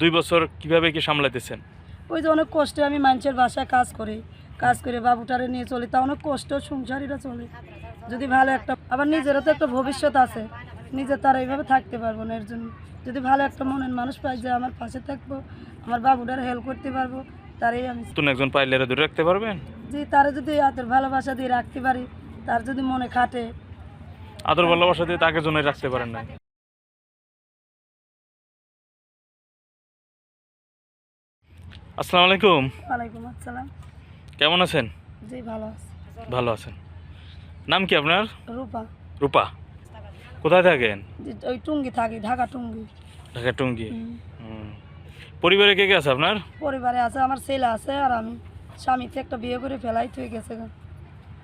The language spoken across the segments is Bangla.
দুই বছর কীভাবে কি সামলাতেছেন ওই যে অনেক কষ্টে আমি মানুষের বাসায় কাজ করি কাজ করে বাবুটারে নিয়ে চলি তা অনেক কষ্ট সংসারীরা চলে। যদি ভালো একটা আবার নিজেরও তো একটা ভবিষ্যৎ আছে নিজে তারা এইভাবে থাকতে পারব না এর জন্য। যদি ভালো একটা মনের মানুষ পাই যে আমার পাশে থাকব আমার বাবুটার হেল্প করতে পারব তারই আমি নতুন একজন পাইলে এরা ধরে রাখতে পারবেন? যে তারা যদি হাতের ভালোবাসা দিয়ে রাখতে পারি তার যদি মনে খাটে। আদর ভালোবাসা দিয়ে তাকে জন্য রাখতে পারেন না আসসালামু আলাইকুম। ওয়ালাইকুম আসসালাম। কেমন আছেন? জি ভালো আছি। ভালো আছেন। নাম কি আপনার? রূপা। রূপা। কোথায় থাকেন? ওই টুঙ্গি থাকি ঢাকা টুঙ্গি। ঢাকা টুঙ্গি। পরিবারে কে কে আছে আপনার? পরিবারে আছে আমার ছেলে আছে আর আমি। স্বামীতে একটা বিয়ে করে ফেলাই তুই গেছে।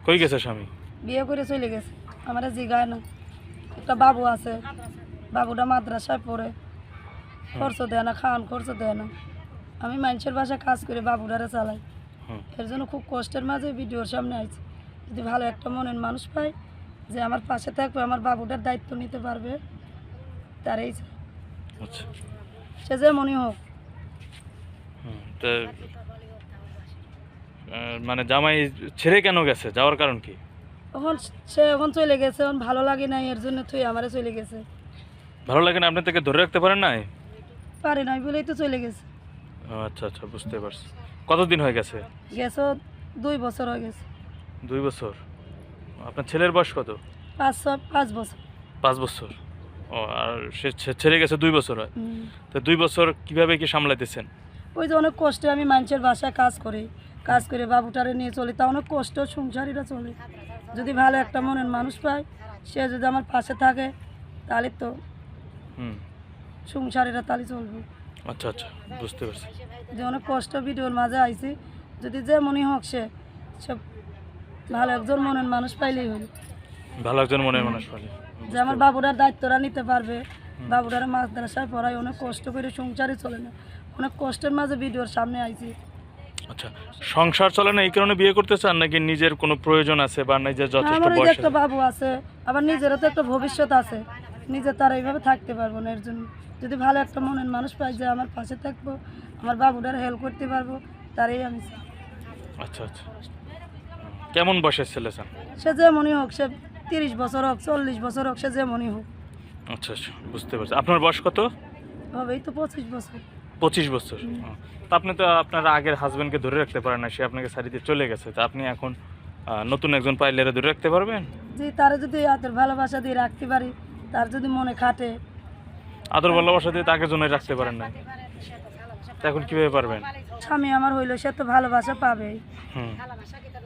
কই গেছে স্বামী? বিয়ে করে চলে গেছে। আমার জিগায় না। একটা বাবু আছে। বাবুটা মাদ্রাসায় পড়ে। খরচ দেয় না খাওয়ান খরচ দেয় না। আমি মানুষের বাসায় কাজ করে বাবুটারে চালাই। এর জন্য খুব কষ্টের মাঝে ভিডিওর সামনে আইছি। যদি ভালো একটা মনের মানুষ পাই যে আমার পাশে থাকবে আমার বাবুটার দায়িত্ব নিতে পারবে তারই। আচ্ছা। সে যে মনে হোক। তো মানে জামাই ছেড়ে কেন গেছে? যাওয়ার কারণ কি? এখন সে এখন চলে গেছে এখন ভালো লাগে নাই এর জন্য তুই আমারে চলে গেছে। ভালো লাগে না? আপনি তাকে ধরে রাখতে পারেন নাই? পারে নাই বলেই তো চলে গেছে। আচ্ছা আচ্ছা বুঝতে পারছি। কতদিন হয়ে গেছে? গেছে দুই বছর হয়ে গেছে। দুই বছর। আপনার ছেলের বয়স কত? পাঁচ পাঁচ বছর। পাঁচ বছর। ও আর সে ছেড়ে গেছে দুই বছর হয়। তো দুই বছর কীভাবে কি সামলাইতেছেন? ওই যে অনেক কষ্টে আমি মানুষের বাসায় কাজ করি। কাজ করে বাবুটারে নিয়ে চলি তা অনেক কষ্ট সংসারীরা চলে। যদি ভালো একটা মনের মানুষ পাই সে যদি আমার পাশে থাকে তাহলে তো হুম। সংসারীরা তাহলে চলবে। আচ্ছা আচ্ছা বুঝতে পারছি। যে অনেক কষ্ট ভিডিওর মাঝে আইছি। যদি যে মনে হোক সে সে ভালো একজন মনের মানুষ পাইলেই হলো ভালো একজন মনের মানুষ পালে যে আমার বাবুরার দায়িত্বটা নিতে পারবে বাবুরার পড়ায় অনেক কষ্ট করে সংসারে চলে না। অনেক কষ্টের মাঝে ভিডিওর সামনে আইছি। আচ্ছা সংসার চলে না এই কারণে বিয়ে করতে চান নাকি নিজের কোনো প্রয়োজন আছে বা নিজের যথেষ্ট বয়স একটা আছে? বাবু আছে আবার নিজেরও তো একটা ভবিষ্যৎ আছে। নিজে তারা এইভাবে থাকতে পারব না। এর জন্য যদি ভালো একটা মনের মানুষ পাই যে আমার পাশে থাকব আমার বাবুটার হেল্প করতে পারব তারই আমি। আচ্ছা আচ্ছা। কেমন বয়সের ছেলে চান সে যেমনই হোক সে তিরিশ বছর হোক চল্লিশ বছর হোক সে যে মনে হোক। আচ্ছা আচ্ছা। বুঝতে পারছি। আপনার বয়স কত? হবেই তো পঁচিশ বছর। পঁচিশ বছর। তা আপনি তো আপনার আগের হাজবেন্ডকে ধরে রাখতে পারেন না সে আপনাকে সারিতে চলে গেছে। তা আপনি এখন নতুন একজন পাইলেরা ধরে রাখতে পারবেন? যে তারা যদি হাতের ভালোবাসা দিয়ে রাখতে পারি তার যদি মনে খাটে আদর ভালোবাসা দিয়ে তাকে জন্য রাখতে পারেন না তা এখন কীভাবে পারবেন? স্বামী আমার হইল সে তো ভালোবাসা হুম।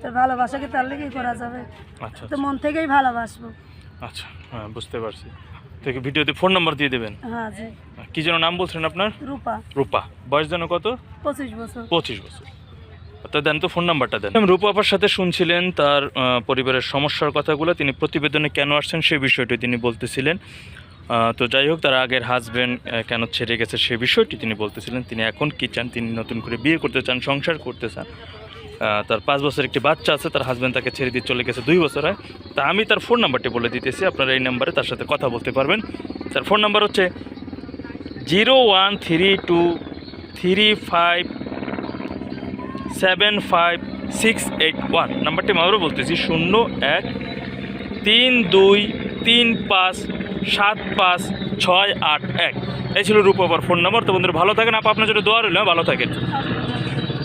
তো ভালোবাসাকে তার লেগেই করা যাবে। আচ্ছা তো মন থেকেই ভালোবাসবো। আচ্ছা হ্যাঁ বুঝতে পারছি। থেকে ভিডিওতে ফোন নাম্বার দিয়ে দেবেন? হ্যাঁ জি। কি যেন নাম বলছেন আপনার? রূপা। রূপা। বয়স যেন কত? পঁচিশ বছর। পঁচিশ বছর। তা দেন তো ফোন নাম্বারটা দেন। রূপা আপার সাথে শুনছিলেন তার পরিবারের সমস্যার কথাগুলো। তিনি প্রতিবেদনে কেন আসছেন সেই বিষয়টি তিনি বলতেছিলেন। তো যাই হোক, তার আগের হাজব্যান্ড কেন ছেড়ে গেছে সেই বিষয়টি তিনি বলতেছিলেন। তিনি এখন কি চান? তিনি নতুন করে বিয়ে করতে চান, সংসার করতে চান। তার পাঁচ বছর একটি বাচ্চা আছে, তার হাজব্যান্ড তাকে ছেড়ে দিয়ে চলে গেছে দুই বছর হয়। তা আমি তার ফোন নাম্বারটি বলে দিতেছি, আপনারা এই নাম্বারে তার সাথে কথা বলতে পারবেন। তার ফোন নাম্বার হচ্ছে zero one three two three five seven five six eight one নাম্বারটি আমি আবারও বলতেছি, শূন্য এক, তিন দুই, তিন পাঁচ, সাত পাঁচ, ছয় আট এক। এই ছিল রূপবার ফোন নম্বর। তো বন্ধুরা, ভালো থাকেন। আপা, আপনার জন্য দোয়া রইল। হ্যাঁ? ভালো থাকেন।